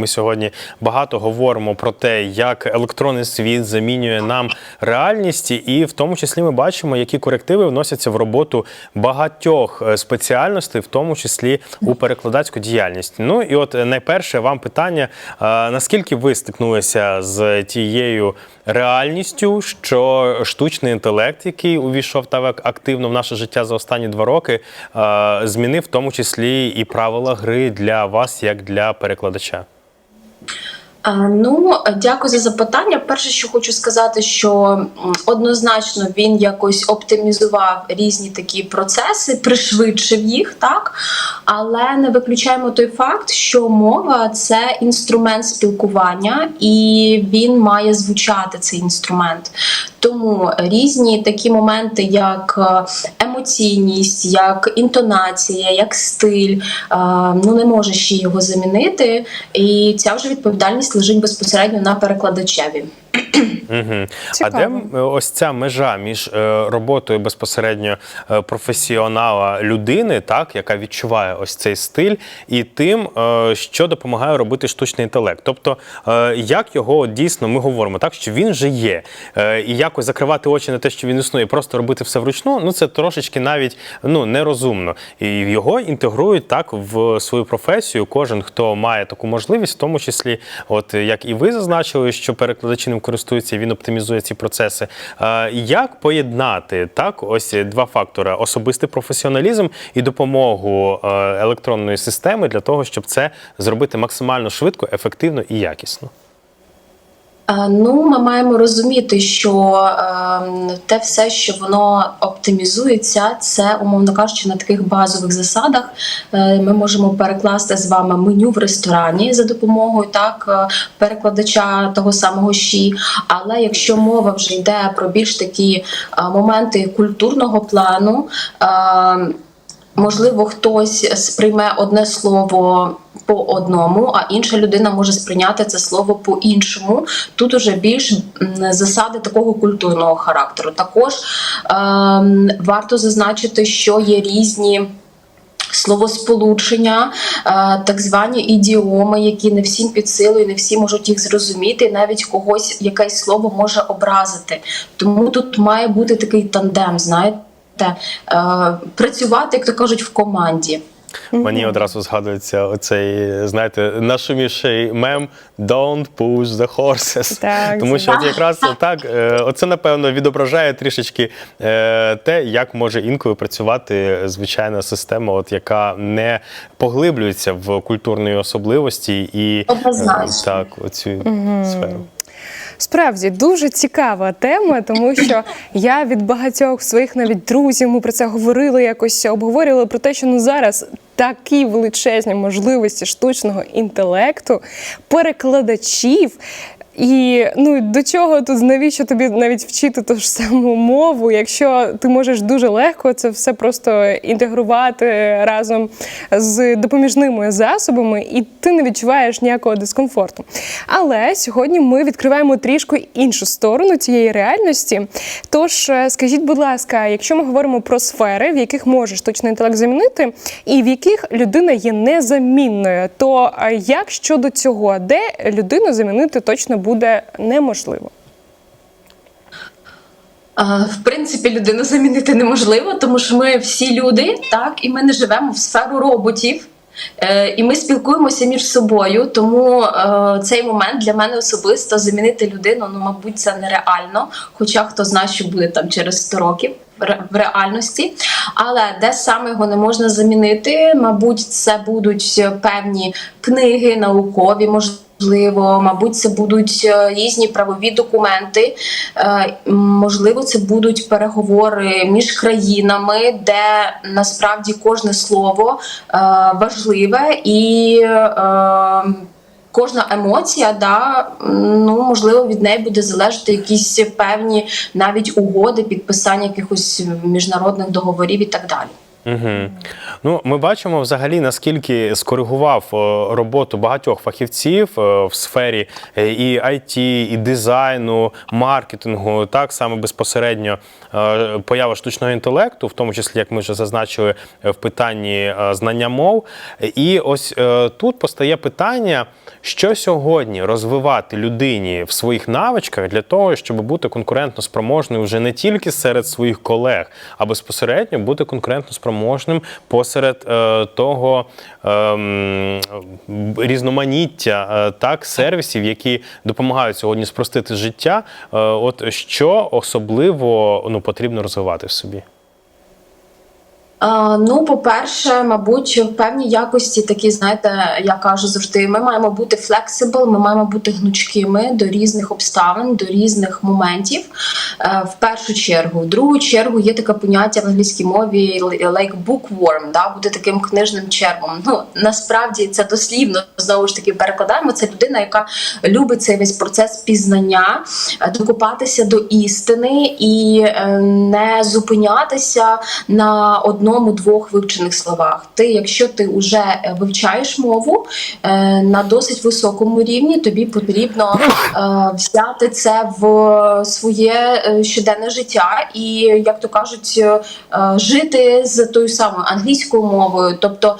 Ми сьогодні багато говоримо про те, як електронний світ замінює нам реальність, і в тому числі ми бачимо, які корективи вносяться в роботу багатьох е, спеціальностей, в тому числі у перекладацьку діяльність. Ну і от е, найперше вам питання: наскільки ви стикнулися з тією реальністю, що штучний інтелект, який увійшов так активно в наше життя за останні два роки, змінив в тому числі і правила гри для вас, як для перекладача? А, Ну, дякую за запитання. Перше, що хочу сказати, що однозначно він якось оптимізував різні такі процеси, пришвидшив їх, так але не виключаємо той факт, що мова це інструмент спілкування, і він має звучати цей інструмент. Тому різні такі моменти, як е, емоційність, як інтонація, як стиль, е, ну не може ще його замінити. І ця вже відповідальність лежить безпосередньо на перекладачеві. Угу. А де ось ця межа між е, роботою безпосередньо е, професіонала людини, так, яка відчуває ось цей стиль, і тим, е, що допомагає робити штучний інтелект? Тобто, як його дійсно ми говоримо, так що він же є, і якось закривати очі на те, що він існує, і просто робити все вручну, ну це трошечки навіть ну нерозумно. І його інтегрують так в свою професію. Кожен, хто має таку можливість, в тому числі, от як і ви зазначили, що перекладачі ним користуються, він оптимізує ці процеси. Як поєднати так, ось два фактори: особистий професіоналізм і допомогу електронної системи для того, щоб це зробити максимально швидко, ефективно і якісно. Е, Ну, ми маємо розуміти, що е, те все, що воно оптимізується, це, умовно кажучи, на таких базових засадах. Е, ми можемо перекласти з вами меню в ресторані за допомогою так е, перекладача того самого щі. Але якщо мова вже йде про більш такі моменти культурного плану. Е, Можливо, хтось сприйме одне слово по одному, а інша людина може сприйняти це слово по іншому. Тут уже більш засади такого культурного характеру. Також ем, варто зазначити, що є різні. Словосполучення, е, так звані ідіоми, які не всім під силу і не всі можуть їх зрозуміти, і навіть когось якесь слово може образити. Тому тут має бути такий тандем, знаєте, е, працювати, як то кажуть, в команді. Мені одразу згадується оцей, знаєте, нашумівший мем «Don't push the horses». Так, Тому що от якраз так, е, оце напевно відображає трішечки е, те, як може інколи працювати звичайна система, от яка не поглиблюється в культурної особливості і е, Однозначно. так, оцю сферу. Справді дуже цікава тема, тому що я від багатьох своїх навіть друзів ми про це говорили, якось обговорювали про те, що ну зараз такі величезні можливості штучного інтелекту, перекладачів. І ну до чого тут навіщо тобі навіть вчити ту ж саму мову, якщо ти можеш дуже легко це все просто інтегрувати разом з допоміжними засобами, і ти не відчуваєш ніякого дискомфорту. Але сьогодні ми відкриваємо трішки іншу сторону цієї реальності. Тож е, скажіть, будь ласка, якщо ми говоримо про сфери, в яких може штучний інтелект замінити, і в яких людина є незамінною, то е, як щодо цього, де людину замінити точно буде неможливо? В принципі, людину замінити неможливо, тому що ми всі люди, так, і ми не живемо в сферу роботів. Е, І ми спілкуємося між собою, тому е, цей момент для мене особисто замінити людину, ну мабуть, це нереально. Хоча хто знає, що буде там через 100 років в реальності. Але де саме його не можна замінити, мабуть, це будуть певні книги, наукові, можливо, мабуть, це будуть е, різні правові документи. Е, Можливо, це будуть переговори між країнами, де насправді кожне слово е, важливе і. Кожна емоція, да, ну можливо, від неї буде залежати якісь певні навіть угоди, підписання якихось міжнародних договорів і так далі. Угу. Ну, ми бачимо взагалі, наскільки скоригував роботу багатьох фахівців в сфері е, і IT, і дизайну, маркетингу, так саме безпосередньо е, поява штучного інтелекту, в тому числі, як ми вже зазначили в питанні е, знання мов. І ось тут постає питання, що сьогодні розвивати людині в своїх навичках для того, щоб бути конкурентно спроможною вже не тільки серед своїх колег, а безпосередньо бути конкурентно спроможним посеред е, того е, різноманіття е, так сервісів, які допомагають сьогодні спростити життя. Е, от що особливо ну потрібно розвивати в собі? Ну, по-перше, мабуть, в певній якості такі, знаєте, я кажу завжди, ми маємо бути flexible, ми маємо бути гнучкими до різних обставин, до різних моментів. Е, в першу чергу, в другу чергу є таке поняття в англійській мові like bookworm, да, бути таким книжним червом. Ну насправді це дослівно знову ж таки перекладаємо. Це людина, яка любить цей весь процес пізнання, е, докопатися до істини і е, не зупинятися на одному-двох вивчених словах. Ти, якщо ти вже вивчаєш мову е, на досить високому рівні, тобі потрібно е, взяти це в своє е, щоденне життя і, як то кажуть, е, жити з тою самою англійською мовою, тобто.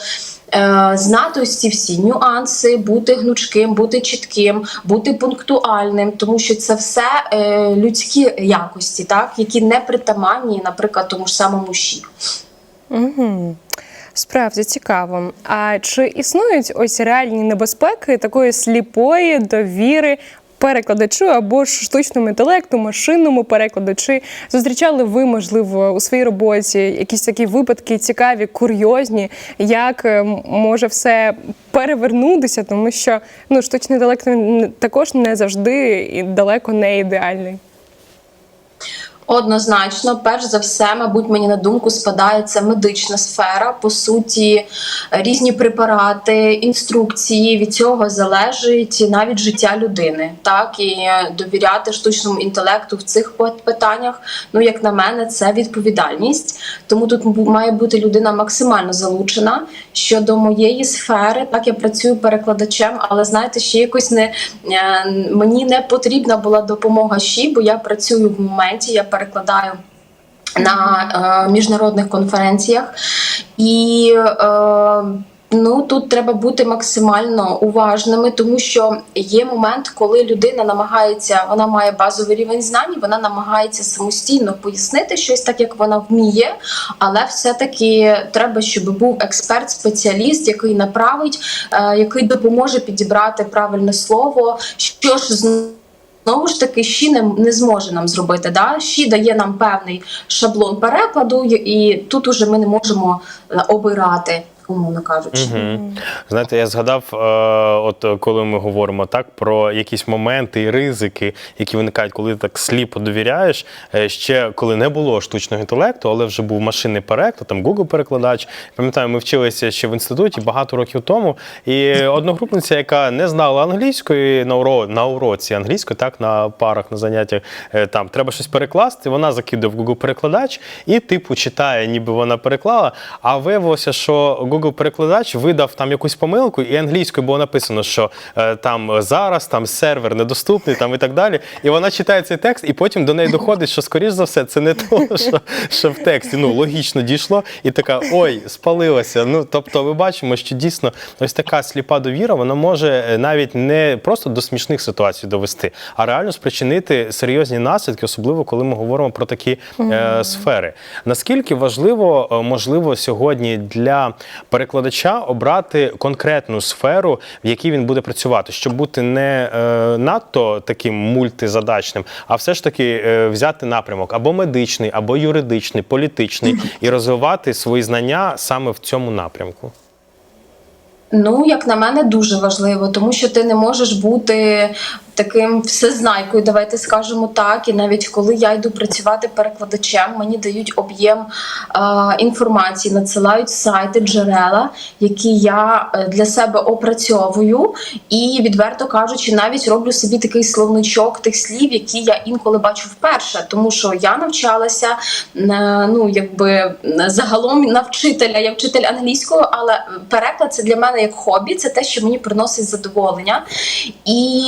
е, Знати ось ці всі нюанси, бути гнучким, бути чітким, бути пунктуальним, тому що це все е, людські якості, так які не притаманні, наприклад, тому ж самому ШІ. Угу. Справді цікаво. А чи існують ось реальні небезпеки такої сліпої довіри перекладачу або ж штучному інтелекту, машинному перекладу? Чи зустрічали ви, можливо, у своїй роботі якісь такі випадки цікаві, курйозні, як е, може все перевернутися, тому що ну, штучний інтелект також не завжди і далеко не ідеальний. Однозначно, перш за все, мабуть, мені на думку спадає це медична сфера. По суті, різні препарати, інструкції від цього залежить навіть життя людини. Так і довіряти штучному інтелекту в цих питаннях. Ну, як на мене, це відповідальність. Тому тут має бути людина максимально залучена. Щодо моєї сфери, так я працюю перекладачем, але знаєте, ще якось не е, мені не потрібна була допомога ЩІ, бо я працюю в моменті, я перекладаю на е, міжнародних конференціях. І е, ну, тут треба бути максимально уважними, тому що є момент, коли людина намагається, вона має базовий рівень знань, вона намагається самостійно пояснити щось так, як вона вміє, але все-таки треба, щоб був експерт-спеціаліст, який направить, е, який допоможе підібрати правильне слово, що ж з Знову ж таки, щі не, не зможе нам зробити. Да? Щі дає нам певний шаблон перекладу, і тут уже ми не можемо е, обирати, умовно кажучи. Угу. Знаєте, я згадав, е, от е, коли ми говоримо так про якісь моменти і ризики, які виникають, коли ти так сліпо довіряєш. е, Ще коли не було штучного інтелекту, але вже був машинний переклад, там Google перекладач. Пам'ятаю, ми вчилися ще в інституті багато років тому. І одногрупниця, яка не знала англійської на уро на уроці англійської, так на парах на заняттях, е, там треба щось перекласти. Вона закидує в Google перекладач і типу читає, ніби вона переклала. А виявилося, що Google перекладач видав там якусь помилку, і англійською було написано, що е, там зараз там сервер недоступний, там і так далі. І вона читає цей текст, і потім до неї доходить, що скоріш за все це не то, що, що в тексті ну логічно дійшло, і така ой, спалилася. Ну тобто, ми бачимо, що дійсно ось така сліпа довіра, вона може е, навіть не просто до смішних ситуацій довести, а реально спричинити серйозні наслідки, особливо коли ми говоримо про такі е, сфери. Наскільки важливо, е, можливо, сьогодні для перекладача обрати конкретну сферу, в якій він буде працювати, щоб бути не е, надто таким мультизадачним, а все ж таки е, взяти напрямок або медичний, або юридичний, політичний і розвивати свої знання саме в цьому напрямку. Ну, як на мене, дуже важливо, тому що ти не можеш бути таким всезнайкою, давайте скажемо так. І навіть коли я йду працювати перекладачем, мені дають об'єм е, інформації, надсилають сайти, джерела, які я е, для себе опрацьовую, і відверто кажучи, навіть роблю собі такий словничок тих слів, які я інколи бачу вперше, тому що я навчалася е, ну якби загалом на вчителя. Я вчитель англійської, але переклад це для мене як хобі, це те, що мені приносить задоволення, і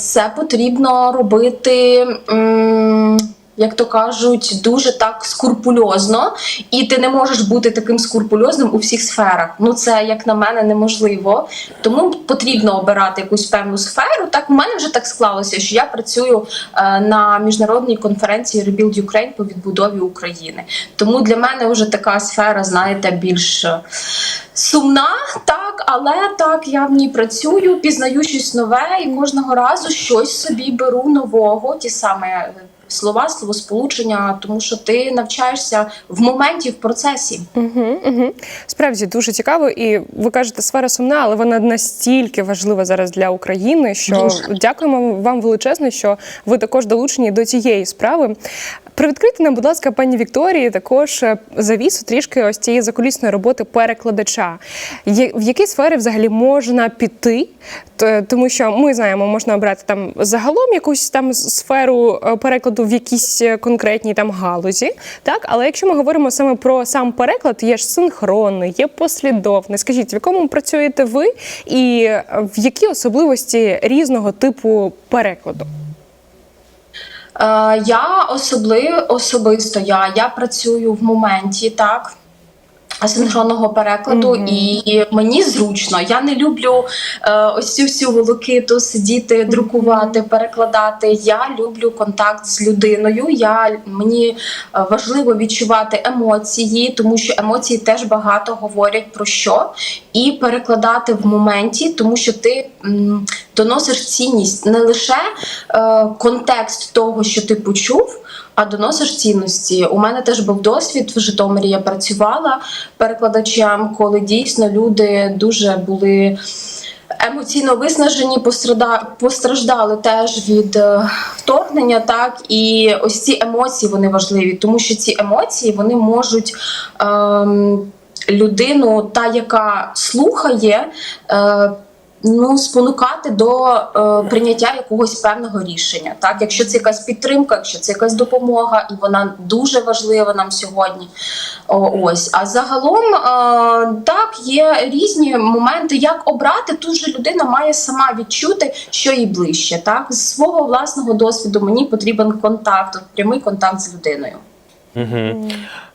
це потрібно робити. м, Як то кажуть, дуже так скрупульозно, і ти не можеш бути таким скрупульозним у всіх сферах. Ну це як на мене неможливо. Тому потрібно обирати якусь певну сферу. Так у мене вже так склалося, що я працюю е, на міжнародній конференції Rebuild Ukraine по відбудові України. Тому для мене вже така сфера, знаєте, більш е, сумна, так, але так я в ній працюю, пізнаю щось нове і кожного разу щось собі беру нового, ті саме. Слова, словосполучення, тому що ти навчаєшся в моменті, в процесі. Угу, угу. Справді дуже цікаво, і ви кажете, сфера сумна, але вона настільки важлива зараз для України, що Дуже. дякуємо вам величезно, що ви також долучені до цієї справи. Привідкрийте нам, будь ласка, пані Вікторії, також е, завісу трішки ось цієї закулісної роботи перекладача. В які сфери взагалі можна піти? Тому що ми знаємо, можна обрати там загалом якусь там сферу е, перекладу в якійсь е, конкретній там галузі, так але якщо ми говоримо саме про сам переклад, є ж синхронний, є послідовний. Скажіть, в якому працюєте ви, і е, в які особливості різного типу перекладу? Е, я особливо особисто я, я працюю в моменті, так. Асинхронного перекладу, і мені зручно. Я не люблю е, ось цю всю волокиту сидіти, друкувати, перекладати. Я люблю контакт з людиною. Я мені е, важливо відчувати емоції, тому що емоції теж багато говорять про що, і перекладати в моменті, тому що ти доносиш цінність не лише е, контекст того, що ти почув. А доносиш цінності. У мене теж був досвід в Житомирі. Я працювала перекладачем, коли дійсно люди дуже були емоційно виснажені, постраждали теж від е, вторгнення. Так і ось ці емоції вони важливі, тому що ці емоції вони можуть. Ем, Людину, та яка слухає, е, ну спонукати до е, прийняття якогось певного рішення. Так, якщо це якась підтримка, якщо це якась допомога, і вона дуже важлива нам сьогодні. О, ось. А загалом е, так є різні моменти, як обрати. Тут же людина має сама відчути, що їй ближче. Так, з свого власного досвіду мені потрібен контакт, прямий контакт з людиною. Угу.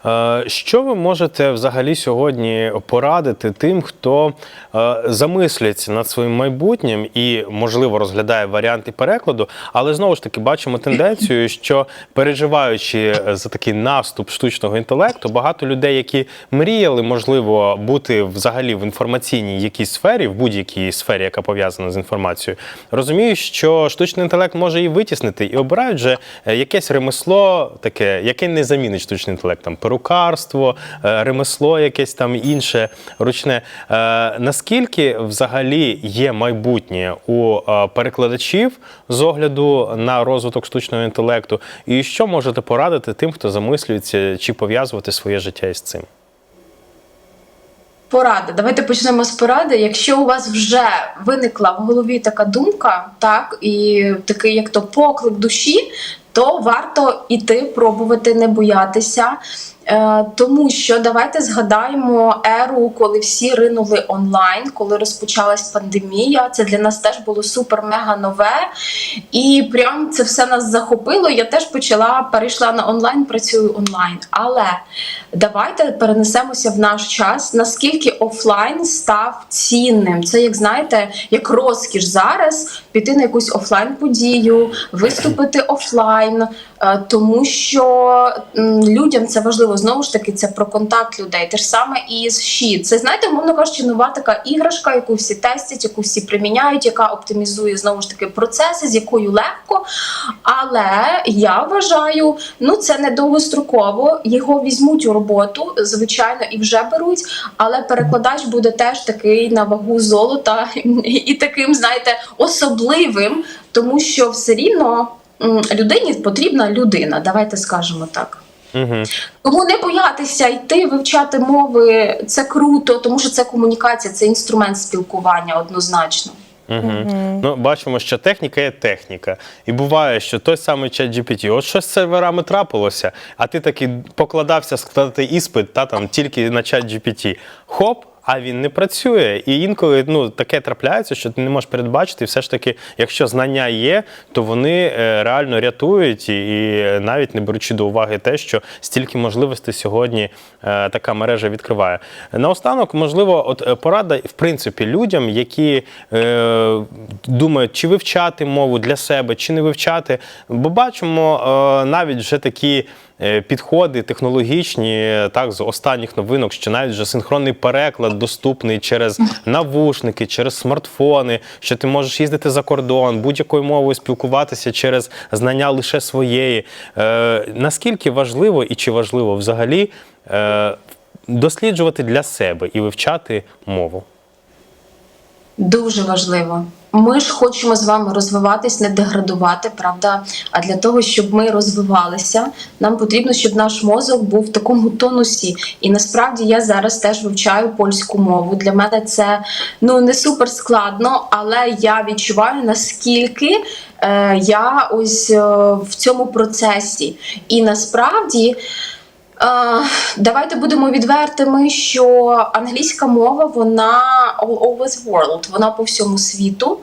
Е, Що ви можете взагалі сьогодні порадити тим, хто е, замислюється над своїм майбутнім і, можливо, розглядає варіанти перекладу, але знову ж таки бачимо тенденцію, що переживаючи за такий наступ штучного інтелекту, багато людей, які мріяли, можливо, бути взагалі в інформаційній якійсь сфері, в будь-якій сфері, яка пов'язана з інформацією, розуміють, що штучний інтелект може її витіснити і обирають вже е, якесь ремесло, таке, яке не замінить штучний інтелект, там перукарство, е, ремесло, якесь там інше ручне. Е, Наскільки взагалі є майбутнє у е, перекладачів з огляду на розвиток штучного інтелекту, і що можете порадити тим, хто замислюється чи пов'язувати своє життя із цим? Поради. Давайте почнемо з поради. Якщо у вас вже виникла в голові така думка, так і такий, як то поклик душі, то варто іти, пробувати, не боятися. Е, тому що давайте згадаємо еру, коли всі ринули онлайн, коли розпочалась пандемія. Це для нас теж було супер-мега нове. І прям це все нас захопило. Я теж почала перейшла на онлайн, працюю онлайн. Але давайте перенесемося в наш час. Наскільки офлайн став цінним? Це як знаєте, як розкіш зараз піти на якусь офлайн подію, виступити офлайн, е, тому що людям це важливо. Знову ж таки, це про контакт людей. Те ж саме і з ШІ. Це знаєте, мовно кажучи, нова така іграшка, яку всі тестять, яку всі приміняють, яка оптимізує знову ж таки процеси, з якою легко. Але я вважаю, ну це не довгостроково. Його візьмуть у роботу, звичайно, і вже беруть. Але перекладач буде теж такий на вагу золота і таким, знаєте, особливим. тому що все рівно людині потрібна людина. Давайте скажемо так. Угу. Тому не боятися йти, вивчати мови це круто, тому що це комунікація, це інструмент спілкування однозначно. Угу. Ну, бачимо, що техніка є техніка. І буває, що той самий чат GPT, от щось з серверами трапилося, а ти таки покладався складати іспит та там тільки на чат GPT. Хоп! А він не працює. І інколи ну, таке трапляється, що ти не можеш передбачити. І все ж таки, якщо знання є, то вони е, реально рятують, і, навіть не беручи до уваги те, що стільки можливостей сьогодні е, така мережа відкриває. Наостанок, можливо, от е, порада, в принципі, людям, які е, думають, чи вивчати мову для себе, чи не вивчати. Бо бачимо навіть вже такі. Е, Підходи технологічні, так з останніх новинок, що навіть вже синхронний переклад доступний через навушники, через смартфони, що ти можеш їздити за кордон, будь-якою мовою спілкуватися через знання лише своєї. Е, наскільки важливо і чи важливо взагалі е, досліджувати для себе і вивчати мову? Дуже важливо. Ми ж хочемо з вами розвиватись, не деградувати, правда? А для того, щоб ми розвивалися, нам потрібно, щоб наш мозок був в такому тонусі. І насправді я зараз теж вивчаю польську мову. Для мене це ну не супер складно, але я відчуваю наскільки е, я ось е, в цьому процесі. І насправді. Е, Давайте будемо відвертими, що англійська мова вона all over the world, вона по всьому світу.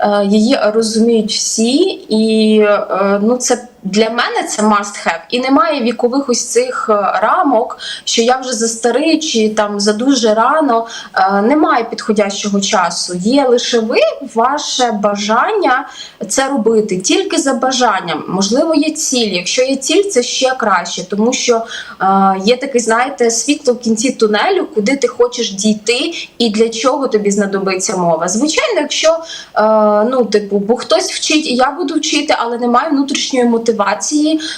Е, Її розуміють всі, і е, ну це для мене це must have. І немає вікових ось цих е, рамок, що я вже за старий чи там за дуже рано. Е, Немає підходящого часу. Є лише ви, ваше бажання це робити тільки за бажанням. Можливо, є ціль. Якщо є ціль, це ще краще, тому що е, є такий, знаєте, світло в кінці тунелю, куди ти хочеш дійти, і для чого тобі знадобиться мова. Звичайно, якщо ну, типу, бо хтось вчить, і я буду вчити, але немає внутрішньої мотивації.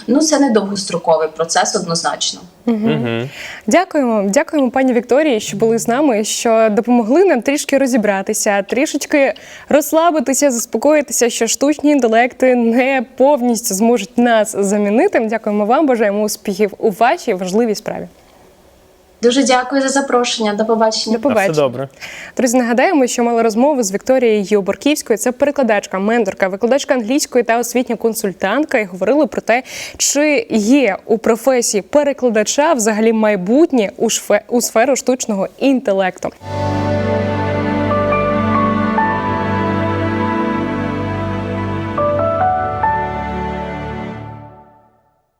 Ну це не довгостроковий процес, однозначно. Угу. Дякуємо, дякуємо, пані Вікторії, що були з нами, що допомогли нам трішки розібратися, трішечки розслабитися, заспокоїтися, що штучні інтелекти не повністю зможуть нас замінити. Дякуємо вам, бажаємо успіхів у вашій важливій справі. Дуже дякую за запрошення. До побачення. До Все добре. Друзі, нагадаємо, що мали розмову з Вікторією Борківською. Це перекладачка, менторка, викладачка англійської та освітня консультантка. І говорили про те, чи є у професії перекладача взагалі майбутнє у шфе- у сферу штучного інтелекту.